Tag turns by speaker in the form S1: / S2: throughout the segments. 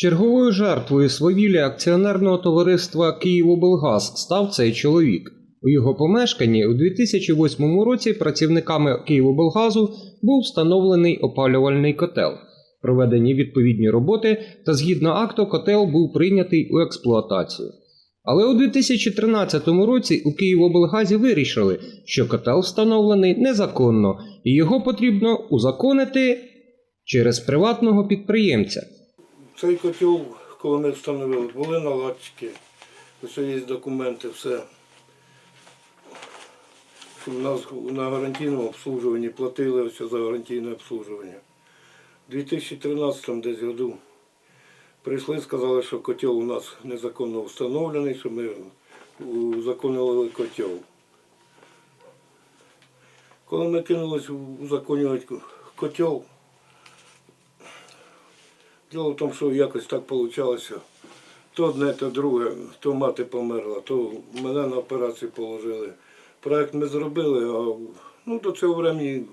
S1: Черговою жертвою свавілля акціонерного товариства «Київоблгаз» став цей чоловік. У його помешканні у 2008 році працівниками «Київоблгазу» був встановлений опалювальний котел. Проведені відповідні роботи та згідно акту котел був прийнятий у експлуатацію. Але у 2013 році у Київоблгазі вирішили, що котел встановлений незаконно і його потрібно узаконити через приватного підприємця.
S2: Цей котел, коли ми встановили, були наладчики, ось є документи, все. У нас на гарантійному обслужуванні платили ось за гарантійне обслужування. У 2013 десь году прийшли, сказали, що котел у нас незаконно встановлений, що ми узаконили котел. Коли ми кинулись узаконювати котел, Діло в тому, що якось так вийшло. То одне, то друге, то мати померла, то мене на операцію положили. Проект ми зробили, а ну, до цього времени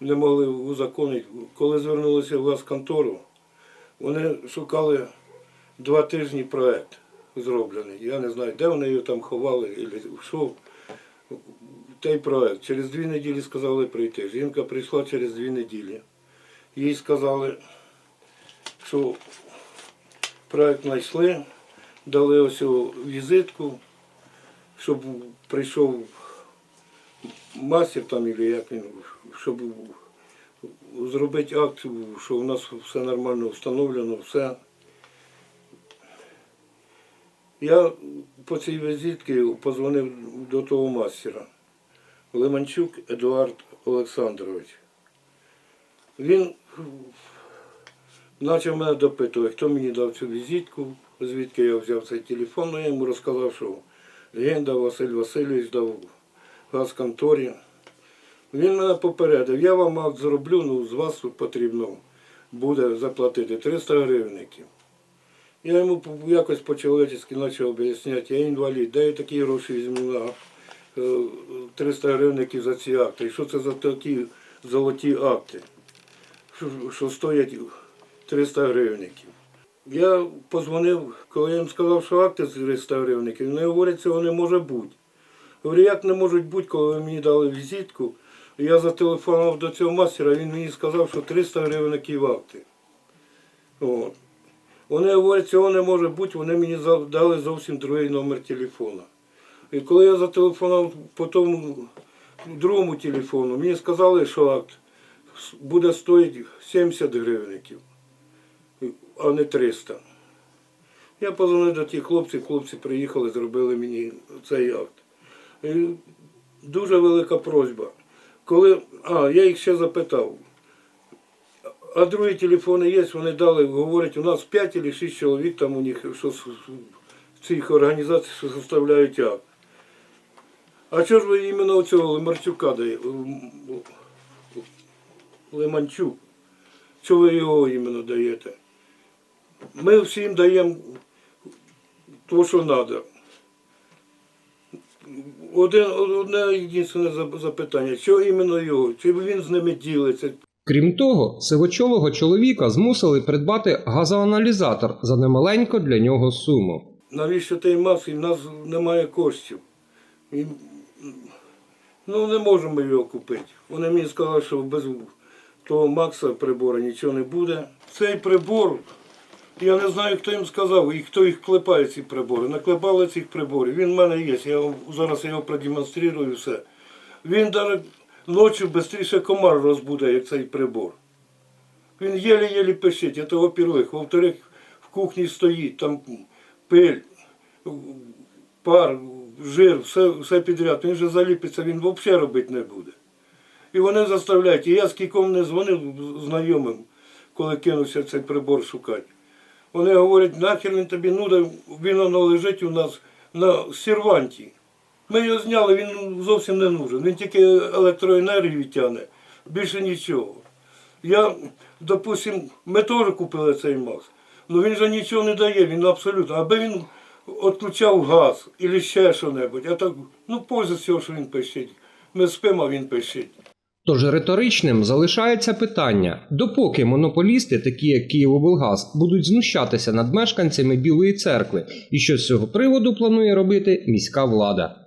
S2: не могли узаконити. Коли звернулися в газконтору, вони шукали два тижні проект зроблений. Я не знаю, де вони його там ховали, що. Той проект. Через дві неділі сказали прийти. Жінка прийшла через дві неділі. Їй сказали, що проект знайшли, дали ось візитку, щоб прийшов мастер там, як він, щоб зробити акт, що у нас все нормально встановлено, все. Я по цій візитці позвонив до того мастера. Лиманчук Едуард Олександрович. Він почав мене допитувати, хто мені дав цю візитку, звідки я взяв цей телефон. Ну, я йому розказав, що легенда Василь Васильович дав в газконторі. Він мене попередив, я вам акт зроблю, ну з вас потрібно буде заплатити 300 гривників. Я йому якось по-чоловічески почав об'ясняти, я інвалід, де я такі гроші візьму на е, 300 гривників за ці акти. І що це за такі золоті акти, що стоять 300 гривників. Я позвонив, коли я їм сказав, що акти з 300 гривників, вони говорять, цього не може бути. Говорю, як не можуть бути, коли ви мені дали візитку, я зателефонував до цього мастера, він мені сказав, що 300 гривників акти. От. Вони говорять, цього не може бути, вони мені дали зовсім другий номер телефона. І коли я зателефонував по тому другому телефону, мені сказали, що акт буде стоїти 70 гривників, а не 300. Я позвонив до тих хлопців, хлопці приїхали, зробили мені цей акт. І дуже велика просьба. Коли, а, я їх ще запитав, а другі телефони є, вони дали, говорять, у нас 5 чи 6 чоловік там у них, що в цих організацій, що составляють акт. А чого ж ви іменно цього Лимарчука даєте? Лиманчук. Чого ви його іменно даєте? Ми всім даємо то, що треба. Один, одне єдине запитання, що іменно його? Чи він з ними ділиться?
S1: Крім того, сивочолого чоловіка змусили придбати газоаналізатор за немаленьку для нього суму.
S2: Навіщо той маски? В нас немає коштів. І, ну, не можемо його купити. Вони мені сказали, що без того Макса прибору нічого не буде. Цей прибор, я не знаю, хто їм сказав, і хто їх клепає, ці прибори. Наклепали цих приборів. Він в мене є. Я зараз його продемонструю все. Він навіть ночі швидше комар розбуде, як цей прибор. Він єлі-єлі пишить, це во-первых. Во-вторых, в кухні стоїть, там пиль, пар, жир, все, все підряд. Він вже заліпиться, він взагалі робити не буде. І вони заставляють. І я скільком не дзвонив знайомим, коли кинувся цей прибор шукати. Вони говорять, нахер він тобі нуда, він воно лежить у нас на серванті. Ми його зняли, він зовсім не нужен. Він тільки електроенергію тягне, більше нічого. Я, допустим, ми теж купили цей Макс. Ну він же нічого не дає, він абсолютно. Аби він відключав газ або ще що-небудь. А так, ну польза з що він пишить. Ми спимо, а він пишить.
S1: Тож риторичним залишається питання, допоки монополісти, такі як Києвоблгаз, будуть знущатися над мешканцями Білої церкви, і що з цього приводу планує робити міська влада.